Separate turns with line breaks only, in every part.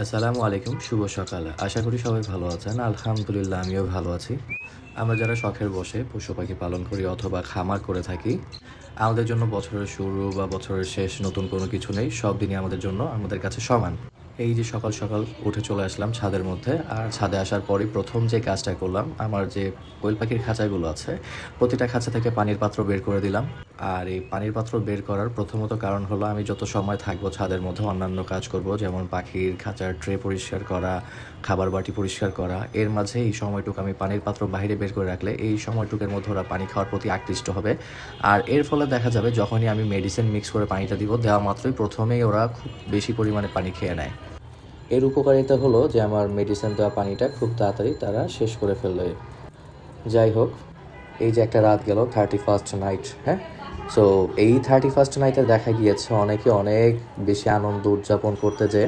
আসসালামু আলাইকুম, শুভ সকাল। আশা করি সবাই ভালো আছেন। আলহামদুলিল্লাহ, আমিও ভালো আছি। আমরা যারা শখের বসে পশু পাখি পালন করি অথবা খামার করে থাকি, আমাদের জন্য বছরের শুরু বা বছরের শেষ নতুন কোনো কিছু নেই, সব দিনই আমাদের জন্য আমাদের কাছে সমান। এই যে সকাল সকাল উঠে চলে আসলাম ছাদের মধ্যে, আর ছাদে আসার পরই প্রথম যে কাজটা করলাম, আমার যে কোয়েল পাখির খাঁচাগুলো আছে, প্রতিটা খাঁচা থেকে পানির পাত্র বের করে দিলাম। আর এই পানির পাত্র বের করার প্রথমত কারণ হলো আমি যত সময় থাকব ছাদের মধ্যে অন্যান্য কাজ করব, যেমন পাখির খাঁচার ট্রে পরিষ্কার করা, খাবার বাটি পরিষ্কার করা। এর মাঝে এই সময়টুকু আমি পানির পাত্র বাইরে বের করে রাখলে এই সময়টুকের মধ্যে ওরা পানি খাওয়ার প্রতি আকৃষ্ট হবে। আর এর ফলে দেখা যাবে যখনই আমি মেডিসিন মিক্স করে পানিটা দিব, দেওয়া মাত্রই প্রথমেই ওরা খুব বেশি পরিমাণে পানি খেয়ে নেয়। এর উপকারিতা হলো যে আমার মেডিসিন দেওয়া পানিটা খুব তাড়াতাড়ি তারা শেষ করে ফেলবে যাই হোক, এই যে একটা রাত গেল থার্টি ফার্স্ট নাইট হ্যাঁ? সো এই থার্টি ফার্স্ট নাইটে দেখা গিয়েছে অনেকে অনেক বেশি আনন্দ উদযাপন করতে যে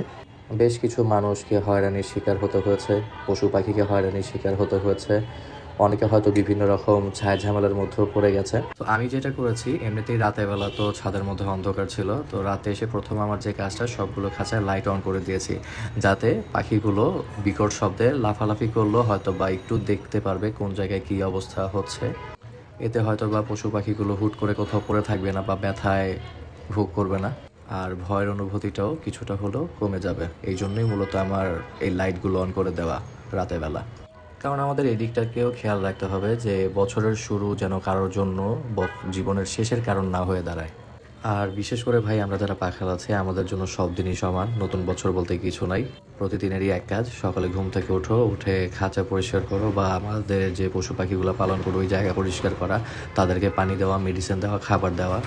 বেশ কিছু মানুষকে হয়রানির শিকার হতে হয়েছে, পশু পাখিকে হয়রানির শিকার হতে হয়েছে। অনেকে হয়তো বিভিন্ন রকম ছায়া ঝামেলার মধ্যেও পড়ে গেছে। তো আমি যেটা করেছি, এমনিতেই রাতের বেলা তো ছাদের মধ্যে অন্ধকার ছিল, তো রাতে এসে প্রথম আমার যে কাজটা, সবগুলো খাঁচায় লাইট অন করে দিয়েছি। যাতে পাখিগুলো বিকট শব্দে লাফালাফি করল হয়তো বা একটু দেখতে পারবে কোন জায়গায় কী অবস্থা হচ্ছে। এতে হয়তো বা পশু পাখিগুলো হুট করে কোথাও পড়ে থাকবে না বা ব্যথায় ভোগ করবে না। আর ভয়ের অনুভূতিটাও কিছুটা হলেও কমে যাবে। এই জন্যই মূলত আমার এই লাইটগুলো অন করে দেওয়া রাতের বেলা। কারণ আমাদের এই দিকটাকেও খেয়াল রাখতে হবে যে বছরের শুরু যেন কারোর জন্য জীবনের শেষের কারণ না হয়ে দাঁড়ায়। আর বিশেষ করে ভাই, আমরা যারা পাখাল আছে, আমাদের জন্য সব দিনই সমান। নতুন বছর বলতে কিছু নাই। প্রতিদিনেরই এক কাজ, সকালে ঘুম থেকে ওঠো, উঠে খাঁচা পরিষ্কার করো বা আমাদের যে পশু পাখিগুলো পালন করো, ওই জায়গা পরিষ্কার করা, তাদেরকে পানি দেওয়া মেডিসিন দেওয়া, খাবার দেওয়া।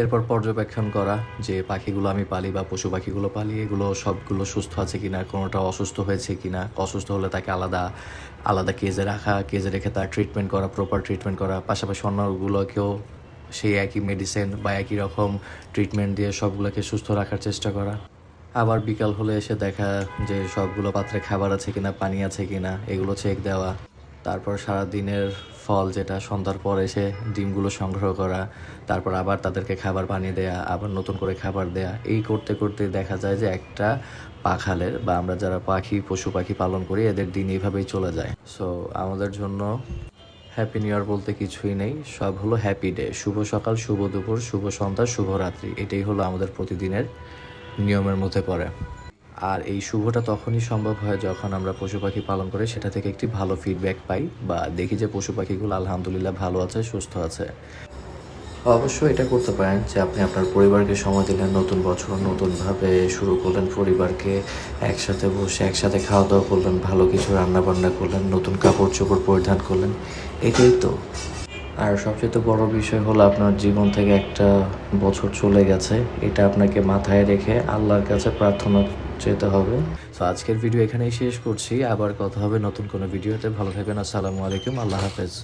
এরপর পর্যবেক্ষণ করা, যে পাখিগুলো আমি পালি বা পশু পাখিগুলো পালি, এগুলো সবগুলো সুস্থ আছে কিনা, কোনোটা অসুস্থ হয়েছে কিনা, অসুস্থ হলে তাকে আলাদা আলাদা কেজে রাখা কেজে রেখে তার ট্রিটমেন্ট করা প্রপার ট্রিটমেন্ট করা, পাশাপাশি অন্যগুলোকেও সেই একই মেডিসিন বা একই রকম ট্রিটমেন্ট দিয়ে সবগুলোকে সুস্থ রাখার চেষ্টা করা। আবার বিকাল হলে এসে দেখা যে সবগুলো পাত্রে খাবার আছে কিনা, পানি আছে কিনা, এগুলো চেক দেওয়া। তারপর সারা দিনের ফল যেটা, সন্ধ্যার পর এসে ডিমগুলো সংগ্রহ করা। তারপর আবার তাদেরকে খাবার পানি দেয়া, আবার নতুন করে খাবার দেয়া। এই করতে করতে দেখা যায় যে একটা পাখালের বা আমরা যারা পাখি, পশু পাখি পালন করি, এদের দিন এইভাবেই চলে যায়। সো আমাদের জন্য হ্যাপি নিউ ইয়ার বলতে কিছুই নেই। সব হলো হ্যাপি ডে শুভ সকাল, শুভ দুপুর, শুভ সন্ধ্যা, শুভ রাত্রি। এটাই হলো আমাদের প্রতিদিনের নিয়মের মধ্যে পড়ে। আর এই শুভটা তখনই সম্ভব হয় যখন আমরা পশু পাখি পালন করে সেটা থেকে একটি ভালো ফিডব্যাক পাই বা দেখি যে পশু পাখিগুলো আলহামদুলিল্লাহ ভালো আছে, সুস্থ আছে। অবশ্যই এটা করতে পারেন যে আপনি আপনার পরিবারকে সময় দিলেন, নতুন বছর নতুনভাবে শুরু করলেন, পরিবারকে একসাথে বসে একসাথে খাওয়া দাওয়া করলেন, ভালো কিছু রান্না বান্না করলেন, নতুন কাপড় চোপড় পরিধান করলেন, এটাই তো। আর সবচেয়ে বড় বিষয় হলো আপনার জীবন থেকে একটা বছর চলে গেছে, এটা আপনাকে মাথায় রেখে আল্লাহর কাছে প্রার্থনা যেতে হবে। তো আজকের ভিডিও এখানেই শেষ করছি, আবার কথা হবে নতুন কোনো ভিডিওতে। ভালো থাকবেন, আসসালামু আলাইকুম, আল্লাহ হাফেজ।